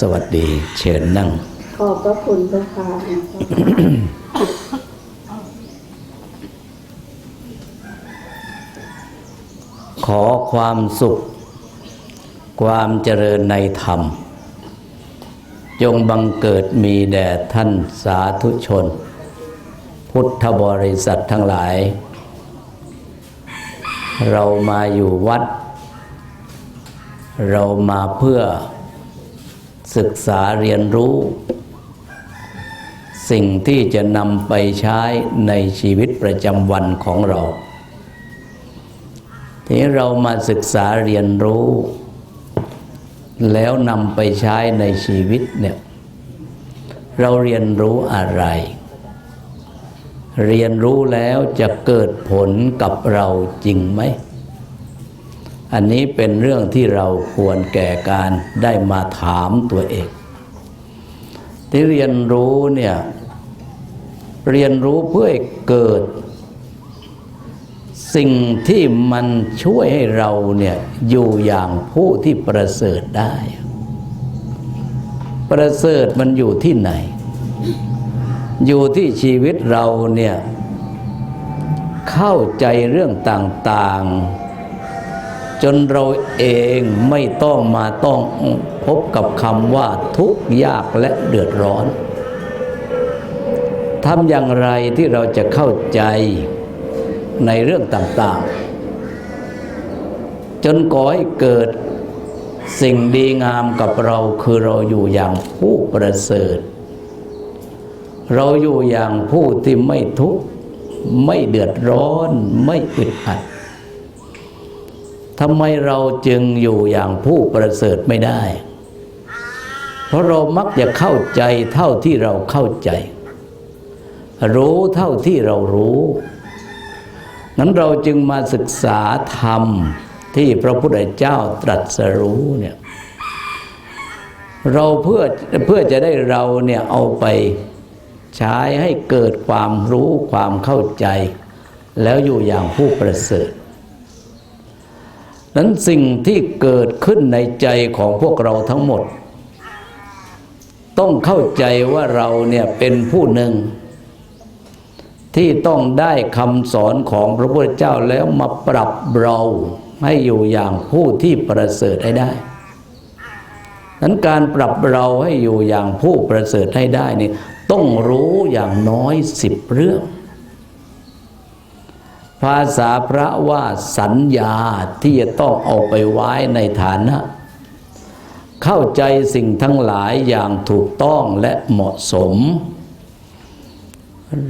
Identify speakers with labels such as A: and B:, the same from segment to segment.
A: สวัสดีเชิญนั่ง
B: ขอบพระคุณเจ้าค่ะ
A: ขอความสุข ความเจริญในธรรม จงบังเกิดมีแด่ท่านสาธุชน พุทธบริษัททั้งหลาย เรามาอยู่วัด เรามาเพื่อ ศึกษาเรียนรู้ สิ่งที่จะนำไปใช้ในชีวิตประจำวันของเรา ทีนี้เรามาศึกษาเรียนรู้ แล้วนำไปใช้ในชีวิตเนี่ยเราเรียนรู้อะไร เรียนรู้แล้วจะเกิดผลกับเราจริงไหม อันนี้เป็นเรื่องที่เราควรแก่การได้มาถามตัวเอง ที่เรียนรู้เนี่ยเรียนรู้เพื่อเกิด สิ่งที่มันช่วยให้เราเนี่ยอยู่อย่างผู้ที่ประเสริฐได้ ประเสริฐมันอยู่ที่ไหน อยู่ที่ชีวิตเราเนี่ยเข้าใจเรื่องต่าง ๆ จนเราเองไม่ต้องมาต้องพบกับคำว่าทุกข์ยากและเดือดร้อนทำอย่างไรที่เราจะเข้าใจในเรื่องต่างๆ จนก่อให้เกิดสิ่งดีงามกับเราคือเราอยู่อย่างผู้ประเสริฐ เราอยู่อย่างผู้ที่ไม่ทุกข์ ไม่เดือดร้อนไม่อึดอัด ทำไมเราจึงอยู่อย่างผู้ประเสริฐไม่ได้ เพราะเรามักจะเข้าใจเท่าที่เราเข้าใจ รู้เท่าที่เรารู้ นั้นเราจึงมาศึกษาธรรมที่พระพุทธเจ้าตรัสรู้เนี่ยเราเพื่อเพื่อจะได้เราเนี่ยเอาไปใช้ให้เกิดความรู้ความเข้าใจ แล้วอยู่อย่างผู้ประเสริฐ นั้นสิ่งที่เกิดขึ้นในใจของพวกเราทั้งหมด ต้องเข้าใจว่าเราเนี่ยเป็นผู้หนึ่ง ที่ต้องได้คำสอนของพระพุทธเจ้าแล้วมาปรับเราให้อยู่อย่างผู้ที่ประเสริฐให้ได้นั้นการปรับเราให้อยู่อย่างผู้ประเสริฐให้ได้นี่ต้องรู้อย่างน้อยสิบเรื่อง ภาษาพระว่าสัญญาที่จะต้องเอาไปไว้ในฐานะ เข้าใจสิ่งทั้งหลายอย่างถูกต้องและเหมาะสม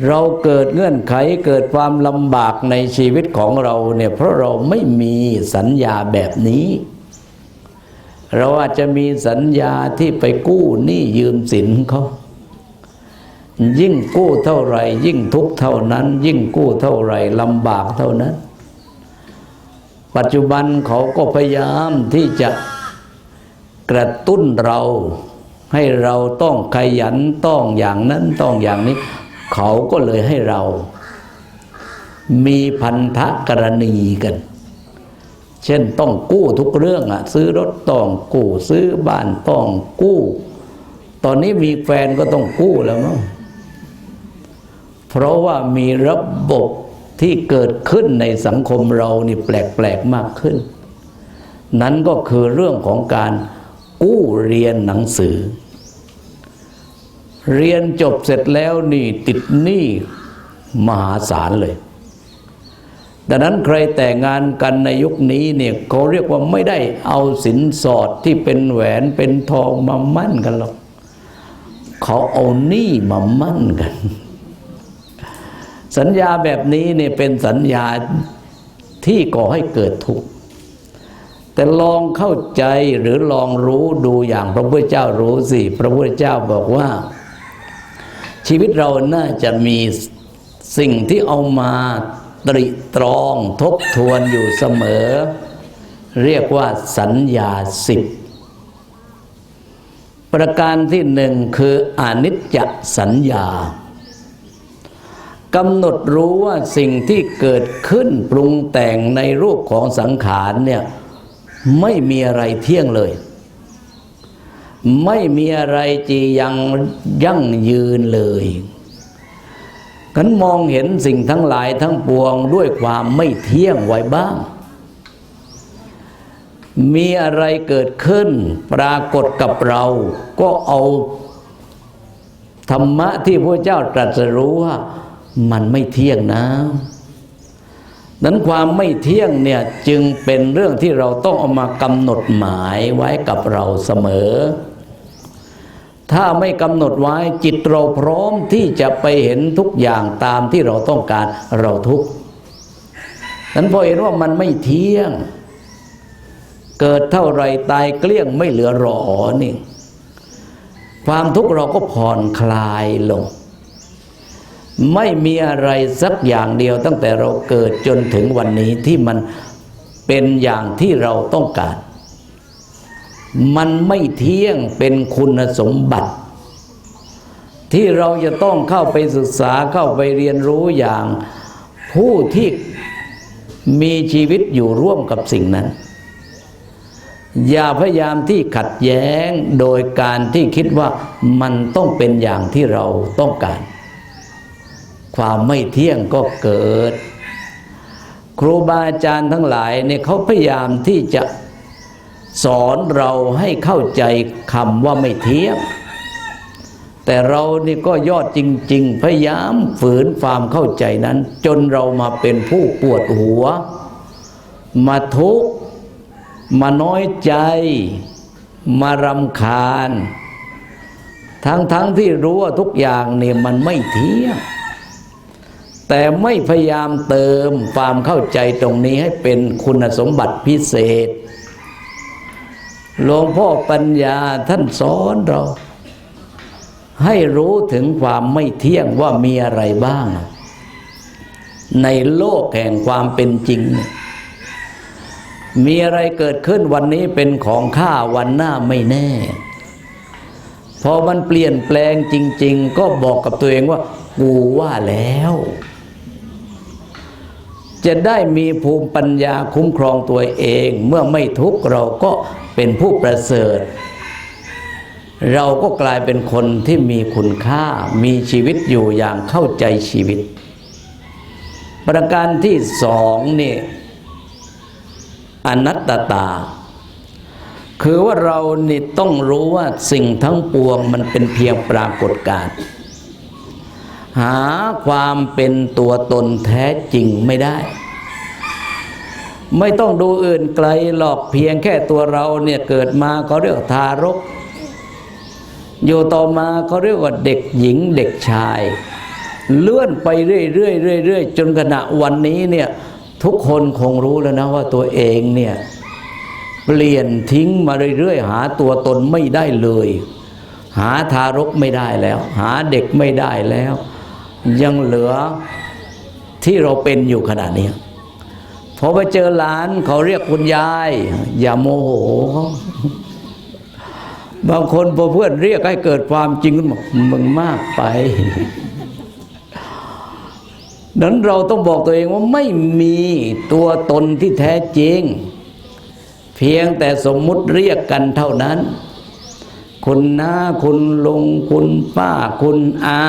A: เราเกิดเงื่อนไขเกิดความลำบากในชีวิตของเราเนี่ยเพราะเราไม่มีสัญญาแบบนี้ เราอาจจะมีสัญญาที่ไปกู้หนี้ยืมสินเขา ยิ่งกู้เท่าไรยิ่งทุกเท่านั้น ยิ่งกู้เท่าไรลำบากเท่านั้น ปัจจุบันเขาก็พยายามที่จะกระตุ้นเราให้เราต้องขยันต้องอย่างนั้นต้องอย่างนี้ เขาก็เลยให้เรา มีพันธกรณีกัน เช่นต้องกู้ทุกเรื่องอะซื้อรถต้องกู้ซื้อบ้านต้องกู้ ตอนนี้มีแฟนก็ต้องกู้แล้วมั้ง เพราะว่ามีระบบที่เกิดขึ้นในสังคมเรานี่แปลกๆมากขึ้น นั้นก็คือเรื่องของการกู้เรียนหนังสือ เรียนจบเสร็จแล้วนี่ติดหนี้มหาศาลเลยดังนั้นใครแต่งงานกันในยุคนี้เนี่ยเขาเรียกว่าไม่ได้เอาสินสอดที่เป็นแหวนเป็นทองมามั่นกันหรอก เขาเอาหนี้มามั่นกัน สัญญาแบบนี้เนี่ยเป็นสัญญาที่ก่อให้เกิดทุกข์แต่ลองเข้าใจหรือลองรู้ดูอย่างพระพุทธเจ้ารู้สิพระพุทธเจ้าบอกว่า ชีวิตเราน่าจะมีสิ่งที่เอามาตริตรองทบทวนอยู่เสมอ เรียกว่าสัญญาสิบประการที่หนึ่งคืออนิจจสัญญา กำหนดรู้ว่าสิ่งที่เกิดขึ้นปรุงแต่งในรูปของสังขารเนี่ยไม่มีอะไรเที่ยงเลย ไม่มีอะไรจียังยั่งยืนเลยกันมองเห็นสิ่งทั้งหลายทั้งปวงด้วยความไม่เที่ยงไว้บ้าง มีอะไรเกิดขึ้นปรากฏกับเรา ก็เอาธรรมะที่พระเจ้าตรัสรู้ว่า มันไม่เที่ยงนะ นั้นความไม่เที่ยงเนี่ยจึงเป็นเรื่องที่เราต้องเอามากำหนดหมายไว้กับเราเสมอ ถ้าไม่กำหนดไว้จิตเราพร้อมที่จะไปเห็นทุกอย่างตามที่เราต้องการเราทุกนั้นพอเห็นว่ามันไม่เที่ยง เกิดเท่าไรตายเกลี้ยงไม่เหลือหรอนี่ ความทุกข์เราก็ผ่อนคลายลง ไม่มีอะไรสักอย่างเดียวตั้งแต่เราเกิดจนถึงวันนี้ที่มันเป็นอย่างที่เราต้องการ มันไม่เที่ยงเป็นคุณสมบัติ ที่เราจะต้องเข้าไปศึกษาเข้าไปเรียนรู้อย่างผู้ที่มีชีวิตอยู่ร่วมกับสิ่งนั้น อย่าพยายามที่ขัดแย้งโดยการที่คิดว่ามันต้องเป็นอย่างที่เราต้องการ ความไม่เที่ยงก็เกิด ครูบาอาจารย์ทั้งหลายเนี่ยเขาพยายามที่จะสอนเราให้เข้าใจคำว่าไม่เที่ยง แต่เรานี่ก็ยอดจริง ๆ พยายามฝืนความเข้าใจนั้น จนเรามาเป็นผู้ปวดหัว มาทุกข์มาน้อยใจ มารำคาญ ทั้งๆทที่รู้ว่าทุกอย่างเนี่ยมันไม่เที่ยง แต่ไม่พยายามเติมความเข้าใจตรงนี้ให้เป็นคุณสมบัติพิเศษหลวงพ่อปัญญาท่านสอนเรา ให้รู้ถึงความไม่เที่ยงว่ามีอะไรบ้าง ในโลกแห่งความเป็นจริง มีอะไรเกิดขึ้นวันนี้เป็นของข้าวันหน้าไม่แน่ พอมันเปลี่ยนแปลงจริง ๆ ก็บอกกับตัวเองว่ากูว่าแล้ว จะได้มีภูมิปัญญาคุ้มครองตัวเอง เมื่อไม่ทุกข์เราก็เป็นผู้ประเสริฐ เราก็กลายเป็นคนที่มีคุณค่ามีชีวิตอยู่อย่างเข้าใจชีวิต ประการที่สองนี่อนัตตตา คือว่าเรานี่ต้องรู้ว่าสิ่งทั้งปวงมันเป็นเพียงปรากฏการณ์ หาความเป็นตัวตนแท้จริงไม่ได้ ไม่ต้องดูอื่นไกลหรอกเพียงแค่ตัวเราเนี่ยเกิดมาเขาเรียกทารก อยู่ต่อมาเขาเรียกว่าเด็กหญิงเด็กชาย เลื่อนไปเรื่อยๆเรื่อยๆจนขณะวันนี้เนี่ยทุกคนคงรู้แล้วนะว่าตัวเองเนี่ยเปลี่ยนทิ้งมาเรื่อยๆหาตัวตนไม่ได้เลย หาทารกไม่ได้แล้ว หาเด็กไม่ได้แล้ว ยังเหลือที่เราเป็นอยู่ขนาดนี้พอไปเจอหลานเขาเรียกคุณยาย อย่าโมโหเขาบางคนพอเพื่อนเรียกให้เกิดความจริงก็บอกมึงมากไปนั้นเราต้องบอกตัวเองว่าไม่มีตัวตนที่แท้จริง เพียงแต่สมมุติเรียกกันเท่านั้น คุณน้าคุณลุงคุณป้าคุณอา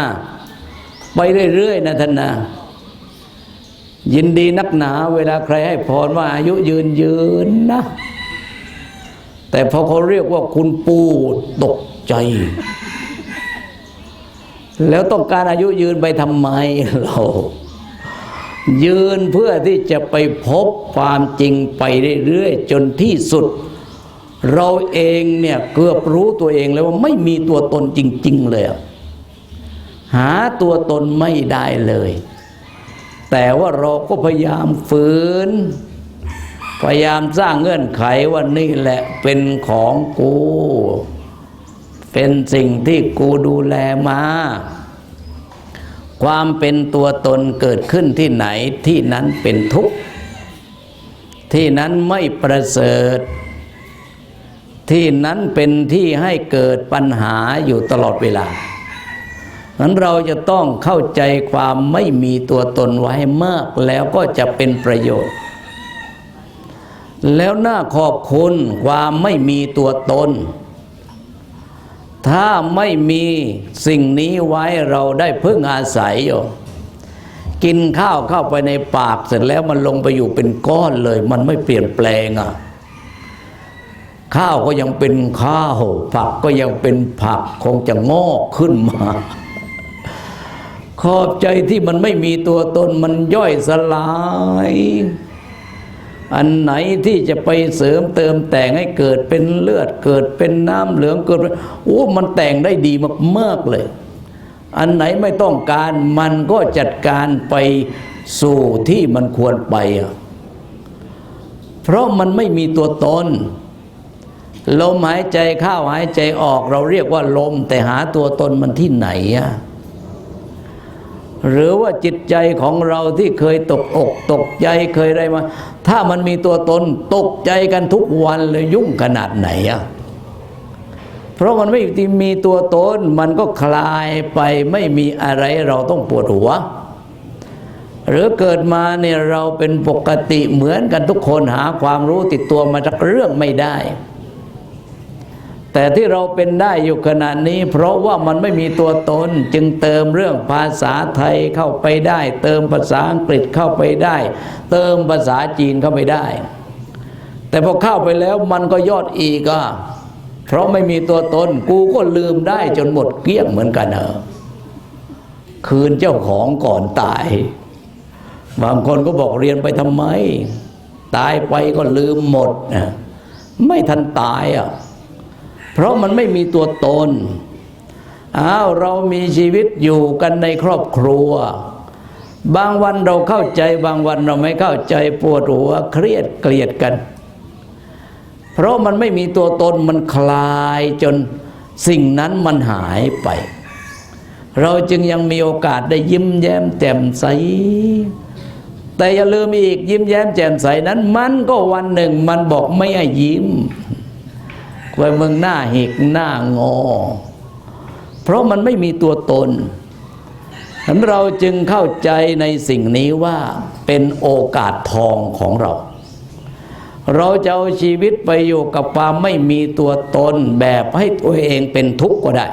A: ไปเรื่อยๆนะท่านนะยินดีนักหนา เวลาใครให้พรว่าอายุยืนยืนนะ แต่พอเขาเรียกว่าคุณปู่ตกใจ แล้วต้องการอายุยืนไปทำไมเรายืนเพื่อที่จะไปพบความจริงไปเรื่อยๆ จนที่สุด เราเองเนี่ยเกือบรู้ตัวเองแล้วว่าไม่มีตัวตนจริง ๆ เลยอะ หาตัวตนไม่ได้เลย แต่ว่าเราก็พยายามฝืน พยายามสร้างเงื่อนไขว่านี่แหละเป็นของกู เป็นสิ่งที่กูดูแลมา ความเป็นตัวตนเกิดขึ้นที่ไหนที่นั้นเป็นทุกข์ที่นั้นไม่ประเสริฐ ที่นั้นเป็นที่ให้เกิดปัญหาอยู่ตลอดเวลา นั้นเราจะต้องเข้าใจความไม่มีตัวตนไว้มากแล้วก็จะเป็นประโยชน์ แล้วน่าขอบคุณความไม่มีตัวตน ถ้าไม่มีสิ่งนี้ไว้เราได้พึ่งอาศัยอยู่กินข้าวเข้าไปในปากเสร็จแล้วมันลงไปอยู่เป็นก้อนเลย มันไม่เปลี่ยนแปลงอะข้าวก็ยังเป็นข้าว ผักก็ยังเป็นผักคงจะงอกขึ้นมา ขอบใจที่มันไม่มีตัวตนมันย่อยสลาย อันไหนที่จะไปเสริมเติมแต่งให้เกิดเป็นเลือด เกิดเป็นน้ำเหลืองเกิดเป็นโอ้มันแต่งได้ดีมากๆเลย อันไหนไม่ต้องการมันก็จัดการไปสู่ที่มันควรไปอะเพราะมันไม่มีตัวตนลมหายใจเข้าหายใจออกเราเรียกว่าลม แต่หาตัวตนมันที่ไหนอะ หรือว่าจิตใจของเราที่เคยตกอกตกใจเคยอะไรมา ถ้ามันมีตัวตนตกใจกันทุกวันเลยยุ่งขนาดไหนอะเพราะมันไม่มีตัวตนมันก็คลายไปไม่มีอะไรเราต้องปวดหัว หรือเกิดมาเนี่ยเราเป็นปกติเหมือนกันทุกคนหาความรู้ติดตัวมาจากเรื่องไม่ได้ แต่ที่เราเป็นได้อยู่ขณะนี้ เพราะว่ามันไม่มีตัวตนจึงเติมเรื่องภาษาไทยเข้าไปได้ เติมภาษาอังกฤษเข้าไปได้ เติมภาษาจีนเข้าไปได้ แต่พอเข้าไปแล้วมันก็ยอดอีกอะเพราะไม่มีตัวตนกูก็ลืมได้จนหมดเกลี้ยงเหมือนกันเออคืนเจ้าของก่อนตาย บางคนก็บอกเรียนไปทำไม ตายไปก็ลืมหมดนะไม่ทันตายอะ เพราะมันไม่มีตัวตนอ้าวเรามีชีวิตอยู่กันในครอบครัว บางวันเราเข้าใจบางวันเราไม่เข้าใจปวดหัวเครียดเกลียดกัน เพราะมันไม่มีตัวตนมันคลายจนสิ่งนั้นมันหายไป เราจึงยังมีโอกาสได้ยิ้มแย้มแจ่มใส แต่อย่าลืมอีกยิ้มแย้มแจ่มใสนั้น มันก็วันหนึ่งมันบอกไม่ให้ยิ้ม ไว้มึงหน้าหิกหน้างอ เพราะมันไม่มีตัวตนฉะนั้นเราจึงเข้าใจในสิ่งนี้ว่าเป็นโอกาสทองของเรา เราจะเอาชีวิตไปอยู่กับความไม่มีตัวตนแบบให้ตัวเองเป็นทุกข์ก็ได้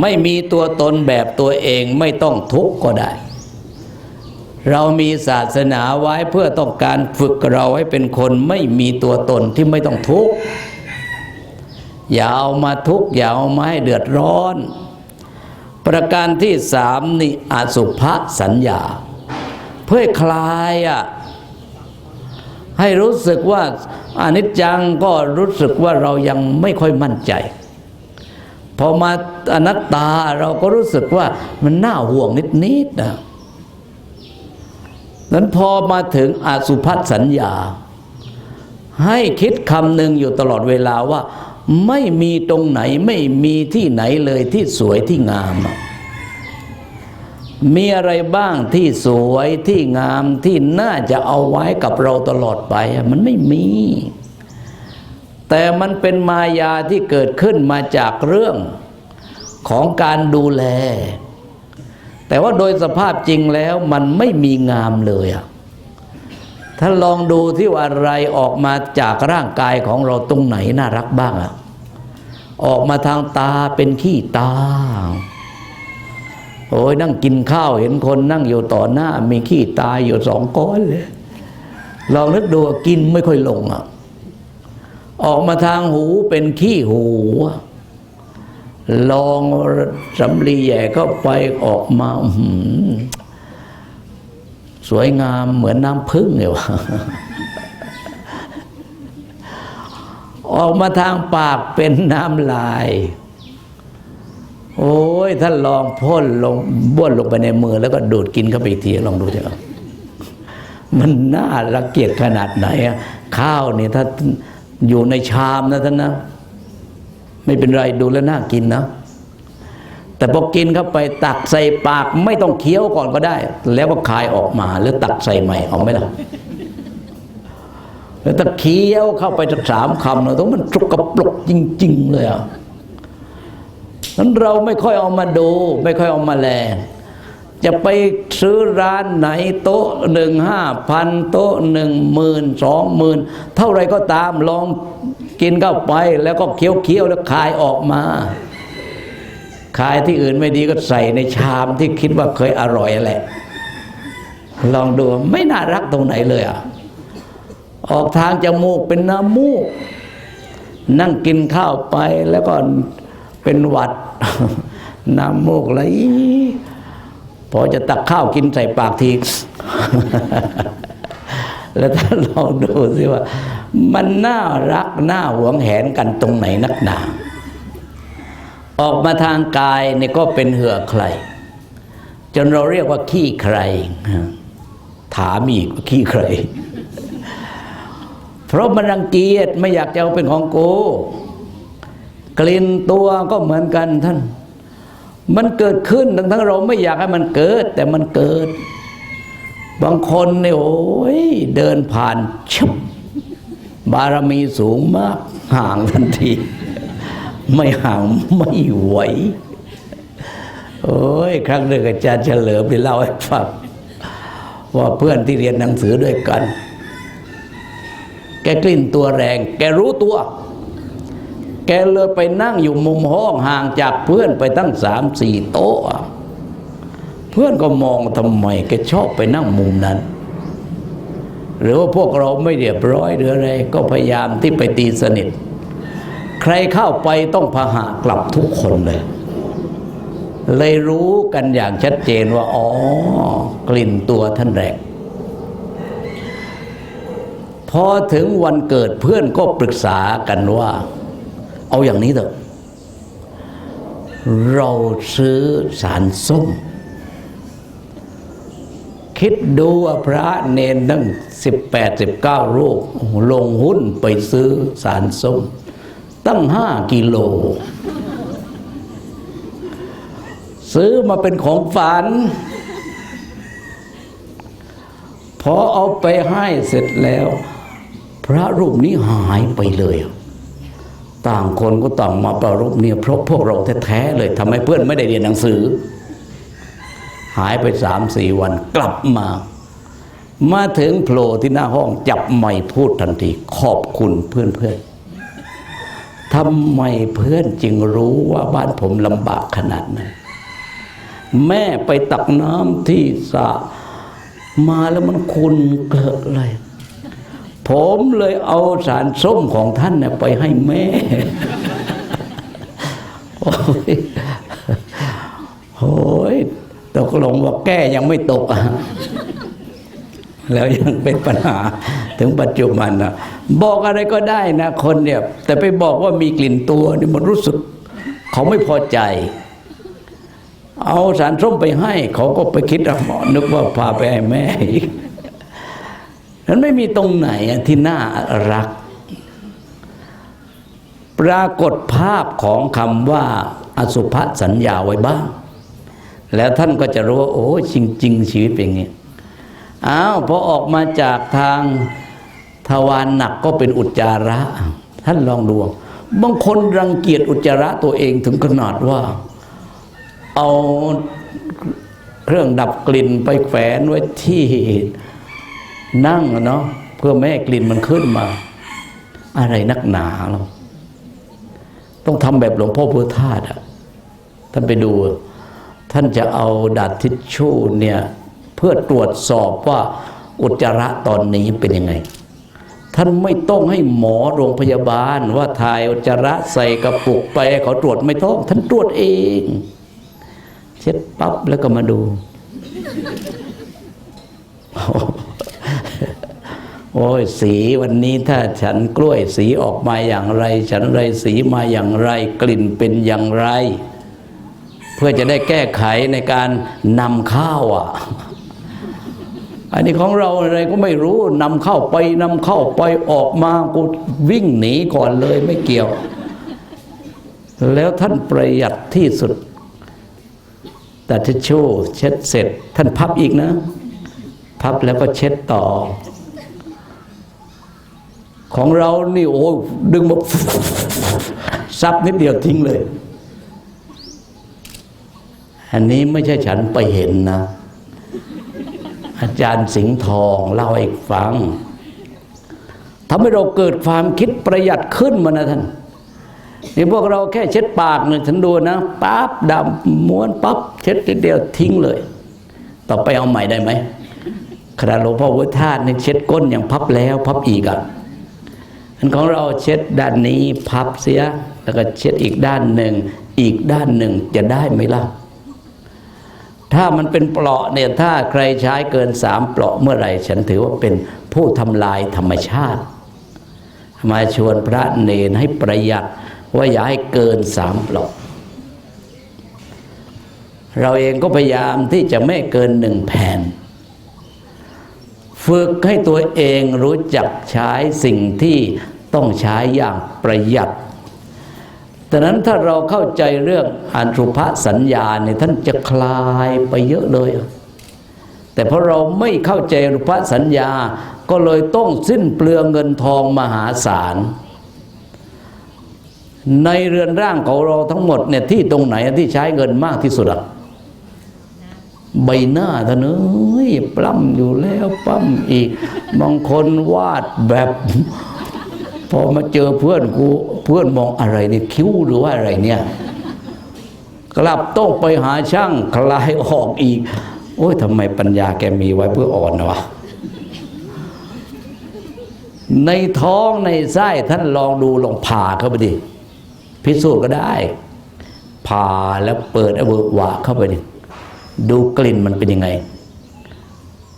A: ไม่มีตัวตนแบบตัวเองไม่ต้องทุกข์ก็ได้ เรามีศาสนาไว้เพื่อต้องการฝึกเราให้เป็นคนไม่มีตัวตนที่ไม่ต้องทุกข์ อย่าเอามาทุกข์อย่าเอามาให้เดือดร้อน ประการที่สามนี่อสุภสัญญา เพื่อคลายอะให้รู้สึกว่าอนิจจังก็รู้สึกว่าเรายังไม่ค่อยมั่นใจ พอมาอนัตตาเราก็รู้สึกว่ามันน่าห่วงนิดๆนะนั้นพอมาถึงอสุภสัญญา ให้คิดคำหนึ่งอยู่ตลอดเวลาว่า ไม่มีตรงไหนไม่มีที่ไหนเลยที่สวยที่งาม มีอะไรบ้างที่สวยที่งามที่น่าจะเอาไว้กับเราตลอดไป มันไม่มี แต่มันเป็นมายาที่เกิดขึ้นมาจากเรื่องของการดูแล แต่ว่าโดยสภาพจริงแล้วมันไม่มีงามเลยอะ ถ้าลองดูที่ว่าอะไรออกมาจากร่างกายของเราตรงไหนน่ารักบ้างอะออกมาทางตาเป็นขี้ตา โอ้ยนั่งกินข้าวเห็นคนนั่งอยู่ต่อหน้า มีขี้ตาอยู่สองก้อนเลย ลองนึกดูกินไม่ค่อยลงอะออกมาทางหูเป็นขี้หู ลองสำลีแย่เข้าไปออกมาหือ สวยงามเหมือนน้ำพึ่งเลยวะออกมาทางปากเป็นน้ำลาย โอ้ยท่านลองพ่นลงบ้วนลงไปในมือ แล้วก็ดูดกินเข้าไปอีกทีลองดูเถอะมันน่ารังเกียจขนาดไหนอะข้าวเนี่ยถ้าอยู่ในชามนะท่านนะ ไม่เป็นไรดูแล้วน่ากินนะ แต่พอกินเข้าไปตักใส่ปากไม่ต้องเคี้ยวก่อนก็ได้ แล้วก็คายออกมา หรือตักใส่ใหม่เอาไหมล่ะแล้วถ้าเคี้ยวเข้าไปสักสามคำเนอะต้องมันจุกกระปลกจริง ๆ เลยอะนั้นเราไม่ค่อยเอามาดู ไม่ค่อยเอามาแล จะไปซื้อร้านไหนโต๊ะหนึ่งห้าพันโต๊ะหนึ่งหมื่นสองหมื่นเท่าไรก็ตามลองกินเข้าไป แล้วก็เคี้ยวเคี้ยวๆแล้วคายออกมา คายที่อื่นไม่ดีก็ใส่ในชามที่คิดว่าเคยอร่อยแหละ ลองดูไม่น่ารักตรงไหนเลยอะออกทางจมูกเป็นน้ำมูก นั่งกินข้าวไปแล้วก็เป็นหวัด น้ำมูกไหลพอจะตักข้าวกินใส่ปากที แล้วท่าลองดูสิว่า มันน่ารักน่าหวงแหนกันตรงไหนนักหนา ออกมาทางกายเนี่ยก็เป็นเหือใคร จนเราเรียกว่าขี้ใคร ถามอีกว่าขี้ใคร เพราะมันรังเกียจไม่อยากจะเอาเป็นของกูกลิ่นตัวก็เหมือนกันท่าน มันเกิดขึ้นทั้งทั้งๆเราไม่อยากให้มันเกิด แต่มันเกิด บางคนเนี่ยโอ้ยเดินผ่านชุบบารมีสูงมากห่างทันที ไม่ห่างไม่ไหวโอ้ย ครั้งหนึ่งอาจารย์เฉลิมไปเล่าให้ฟังว่าเพื่อนที่เรียนหนังสือด้วยกัน แกกลิ่นตัวแรง แกรู้ตัว แกเลยไปนั่งอยู่มุมห้องห่างจากเพื่อนไปตั้งสามสี่โต๊ะอะเพื่อนก็มองทำไม แกชอบไปนั่งมุมนั้น หรือว่าพวกเราไม่เรียบร้อยหรืออะไร ก็พยายามที่ไปตีสนิท ใครเข้าไปต้องพาหะกลับทุกคนเลย เลยรู้กันอย่างชัดเจนว่า อ๋อ กลิ่นตัวท่านแรงพอถึงวันเกิดเพื่อนก็ปรึกษากันว่า เอาอย่างนี้เถอะ เราซื้อสารส้ม คิดดูว่าพระเนนตั้งสิบแปดสิบเก้ารูปลงหุ้นไปซื้อสารส้ม ตั้งห้ากิโล ซื้อมาเป็นของฝัน พอเอาไปให้เสร็จแล้ว พระรูปนี้หายไปเลย ต่างคนก็ต่างมาประรบเนี่ยเพราะพวกเราแท้ๆเลยทำให้เพื่อนไม่ได้เรียนหนังสือ หายไปสามสี่วันกลับมามาถึงโผล่ที่หน้าห้องจับไม้พูดทันที ขอบคุณเพื่อนเพื่อนๆ ทำไมเพื่อนจึงรู้ว่าบ้านผมลำบากขนาดนั้น แม่ไปตักน้ำที่สระมาแล้วมันคุนเกลอะเลยผมเลยเอาสารส้มของท่านเนี่ยไปให้แม่ โอ้ยโอ้ยตกลงว่าแก้ยังไม่ตกอะ แล้วยังเป็นปัญหาถึงปัจจุบันนะบอกอะไรก็ได้นะคนเนี่ยแต่ไปบอกว่ามีกลิ่นตัวนี่มันรู้สึก เขาไม่พอใจ เอาสารส้มไปให้ เขาก็ไปคิดว่านึกว่าพาไปให้แม่อีกนั้นไม่มีตรงไหนที่น่ารัก ปรากฏภาพของคำว่า อสุภสัญญาไว้บ้าง แล้วท่านก็จะรู้ว่า โอ้จริง ๆ ชีวิตเป็นอย่างนี้ อ้าวพอออกมาจากทางทวารหนักก็เป็นอุจจาระ ท่านลองดูบางคนรังเกียจอุจจาระตัวเองถึงขนาดว่า เอาเครื่องดับกลิ่นไปแขวนไว้ที่นั่งเนาะเพื่อไม่ให้กลิ่นมันขึ้นมา อะไรนักหนาเราต้องทำแบบหลวงพ่อพุทธาตุอะท่านไปดู ท่านจะเอาดัดทิชชู่เนี่ย เพื่อตรวจสอบว่าอุจจาระตอนนี้เป็นยังไง ท่านไม่ต้องให้หมอโรงพยาบาลว่าถ่ายอุจจาระใส่กระปุกไปเขาตรวจไม่ต้อง ท่านตรวจเอง เช็ดปั๊บแล้วก็มาดูโอ้ยสีวันนี้ถ้าฉันกล้วยสีออกมาอย่างไร ฉันไรสีมาอย่างไร กลิ่นเป็นอย่างไร เพื่อจะได้แก้ไขในการนำข้าวอะ อันนี้ของเราอะไรก็ไม่รู้นำเข้าไปนำเข้าไปออกมากูวิ่งหนีก่อนเลยไม่เกี่ยว แล้วท่านประหยัดที่สุดแต่ทิชชู่เช็ดเสร็จ ท่านพับอีกนะ พับแล้วก็เช็ดต่อ ของเรานี่โอ้ดึงมาซับนิดเดียวทิ้งเลย อันนี้ไม่ใช่ฉันไปเห็นนะ อาจารย์สิงห์ทองเล่าให้ฟังทำให้เราเกิดความคิดประหยัดขึ้นมานะท่านนี่พวกเราแค่เช็ดปากเนี่ยฉันดูนะปั๊บดำม้วนปั๊บเช็ดทีเดียวทิ้งเลย ต่อไปเอาใหม่ได้ไหมขณะหลวงพ่อวุฒาสนี่ยเช็ดก้นอย่างพับแล้วพับอีกอะอันของเราเช็ดด้านนี้พับเสีย แล้วก็เช็ดอีกด้านหนึ่ง อีกด้านหนึ่งจะได้ไหมล่ะ ถ้ามันเป็นเปลาะเนี่ยถ้าใครใช้เกินสามเปลาะเมื่อไหร่ ฉันถือว่าเป็นผู้ทำลายธรรมชาติ มาชวนพระเนนให้ประหยัดว่าอย่าให้เกินสามเปลาะ เราเองก็พยายามที่จะไม่เกินหนึ่งแผ่นฝึกให้ตัวเองรู้จักใช้สิ่งที่ต้องใช้อย่างประหยัด ดังนั้นถ้าเราเข้าใจเรื่องอันรุภสัญญาเนี่ยท่านจะคลายไปเยอะเลย แต่เพราะเราไม่เข้าใจรูปสัญญาก็เลยต้องสิ้นเปลืองเงินทองมหาศาล ในเรือนร่างของเราทั้งหมดเนี่ยที่ตรงไหนที่ใช้เงินมากที่สุดอะใบหน้าท่านเอ้ยปล้ำอยู่แล้วปล้ำอีกบางคนวาดแบบ พอมาเจอเพื่อนกูเพื่อนมองอะไรเนี่ยคิ้วหรือว่าอะไรเนี่ย กลับต้องไปหาช่างคลายออกอีก โอ้ยทำไมปัญญาแกมีไว้เพื่ออ่อนนะวะในท้องในไส้ท่านลองดูลองผ่าเข้าไปดิพิสูจน์ก็ได้ ผ่าแล้วเปิดเอเวอะหวะเข้าไปดิดูกลิ่นมันเป็นยังไง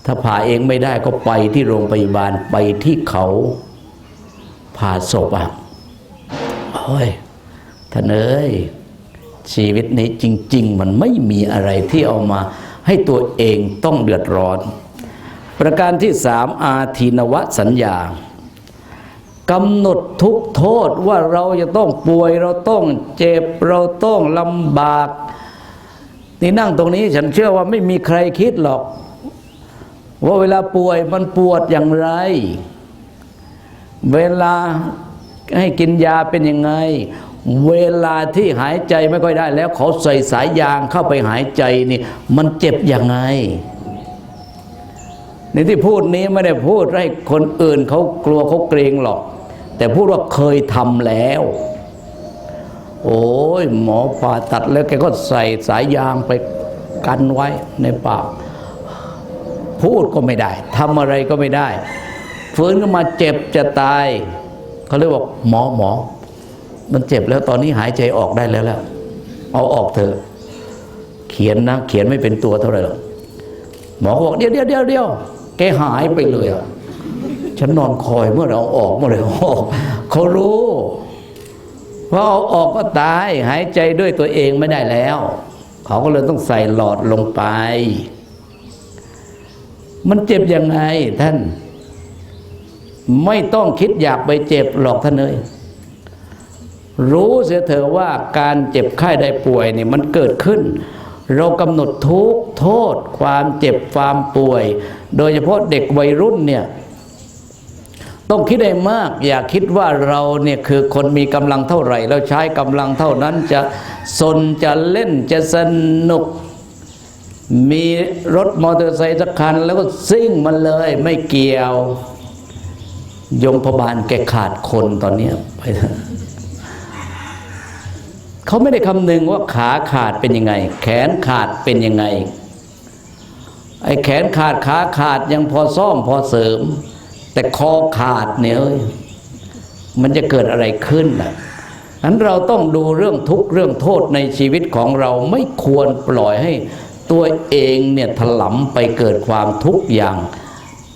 A: ถ้าผ่าเองไม่ได้ก็ไปที่โรงพยาบาลไปที่เขา ผ่าศพอะโอ้ยท่านเอ้ยชีวิตนี้จริง ๆ มันไม่มีอะไรที่เอามาให้ตัวเองต้องเดือดร้อน ประการที่สามอาทีนวสัญญากำหนดทุกโทษว่าเราจะต้องป่วยเราต้องเจ็บเราต้องลำบากนี่นั่งตรงนี้ฉันเชื่อว่าไม่มีใครคิดหรอก ว่าเวลาป่วยมันปวดอย่างไร เวลาให้กินยาเป็นยังไง เวลาที่หายใจไม่ค่อยได้ แล้วเขาใส่สายยางเข้าไปหายใจนี่ มันเจ็บยังไงในที่พูดนี้ไม่ได้พูดให้คนอื่นเขากลัวเขาเกรงหรอก แต่พูดว่าเคยทำแล้ว โอ้ยหมอผ่าตัดแล้วแกก็ใส่สายยางไปกันไว้ในปาก พูดก็ไม่ได้ทำอะไรก็ไม่ได้ ฟื้นก็มาเจ็บจะตายเขาเรียกว่าหมอหมอ มันเจ็บแล้วตอนนี้หายใจออกได้แล้วแล้ว เอาออกเถอะเขียนนะ เขียนไม่เป็นตัวเท่าไหร่หรอกหมอบอกเดี๋ยวเดี๋ยวเดี๋ยวเดี๋ยวแกหายไปเลยอะฉันนอนคอยเมื่อเราออกเมื่อไหรเอาออกเขารู้พอเอาออกก็ตาย หายใจด้วยตัวเองไม่ได้แล้ว เขาก็เลยต้องใส่หลอดลงไป มันเจ็บยังไงท่าน ไม่ต้องคิดอยากไปเจ็บหรอกท่านเอ้ยรู้เสียเถอะว่าการเจ็บไข้ได้ป่วยเนี่ยมันเกิดขึ้น เรากำหนดทุกโทษ ความเจ็บความป่วย โดยเฉพาะเด็กวัยรุ่นเนี่ยต้องคิดได้มาก อย่าคิดว่าเราเนี่ยคือคนมีกำลังเท่าไหร่ เราใช้กำลังเท่านั้นจะสนจะเล่นจะสนุก มีรถมอเตอร์ไซค์สักคัน แล้วก็ซิ่งมันเลยไม่เกี่ยว ยมพบาลแกขาดคนตอนเนี้ยไปเขาไม่ได้คำนึงว่าขาขาดเป็นยังไง แขนขาดเป็นยังไง ไอ้แขนขาดขาขาดยังพอซ่อมพอเสริม แต่คอขาดเนี่ยมันจะเกิดอะไรขึ้นอะนั้นเราต้องดูเรื่องทุกเรื่องโทษในชีวิตของเราไม่ควรปล่อยให้ตัวเองเนี่ยถลำไปเกิดความทุกข์อย่าง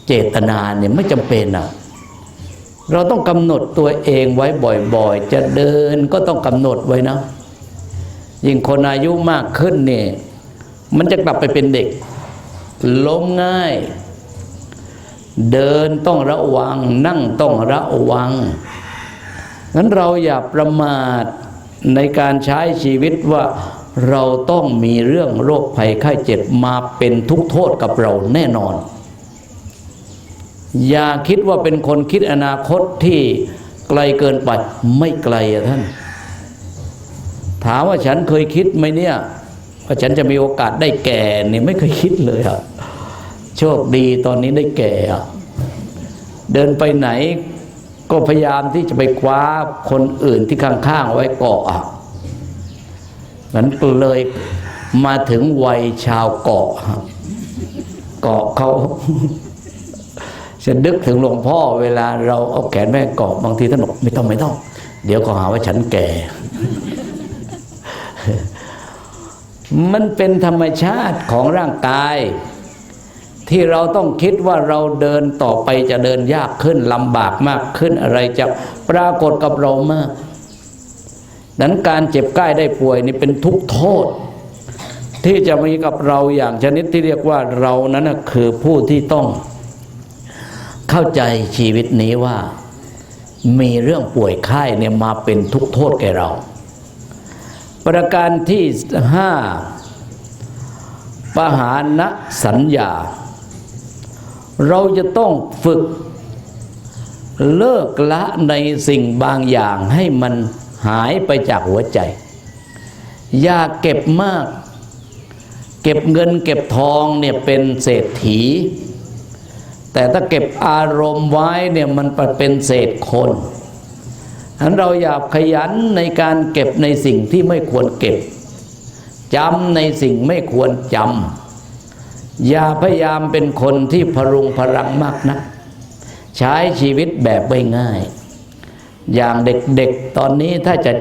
A: เจตนาเนี่ยไม่จำเป็นอะ เราต้องกำหนดตัวเองไว้บ่อยๆ จะเดินก็ต้องกำหนดไว้นะ ยิ่งคนอายุมากขึ้นเนี่ย มันจะกลับไปเป็นเด็ก ล้มง่าย เดินต้องระวัง นั่งต้องระวัง งั้นเราอย่าประมาทในการใช้ชีวิตว่าเราต้องมีเรื่องโรคภัยไข้เจ็บมาเป็นทุกข์โทษกับเราแน่นอน อย่าคิดว่าเป็นคนคิดอนาคตที่ไกลเกินไปไม่ไกลอะท่าน ถามว่าฉันเคยคิดไหมเนี่ยว่าฉันจะมีโอกาสได้แก่นี่ไม่เคยคิดเลยอะโชคดีตอนนี้ได้แก่อะเดินไปไหนก็พยายามที่จะไปคว้าคนอื่นที่ข้างๆไว้เกาะอะนั้นเลยมาถึงวัยชาวเกาะฮะเกาะเขา จะนึกถึงหลวงพ่อเวลาเราเอาแขนแม่เกาะบางทีท่านบอกไม่ต้องไม่ต้อง เดี๋ยวก็หาว่าฉันแก่ มันเป็นธรรมชาติของร่างกาย ที่เราต้องคิดว่าเราเดินต่อไปจะเดินยากขึ้นลำบากมากขึ้นอะไรจะปรากฏกับเรามากนั้นการเจ็บใกล้ได้ป่วยนี่เป็นทุกข์โทษ ที่จะมีกับเราอย่างชนิดที่เรียกว่าเรานั้นคือผู้ที่ต้อง เข้าใจชีวิตนี้ว่า มีเรื่องป่วยไข้เนี่ยมาเป็นทุกข์โทษแก่เรา ประการที่ห้าปหานะสัญญา เราจะต้องฝึก เลิกละในสิ่งบางอย่างให้มันหายไปจากหัวใจ อย่าเก็บมาก เก็บเงินเก็บทองเนี่ยเป็นเศรษฐี แต่ถ้าเก็บอารมณ์ไว้เนี่ยมันเป็นเศษคนฉะนั้นเราอย่าขยันในการเก็บในสิ่งที่ไม่ควรเก็บจำในสิ่งไม่ควรจำอย่าพยายามเป็นคนที่พรุงพลังมากนะัก ใช้ชีวิตแบบง่ายๆอย่างเด็กๆตอนนี้ถ้าจะ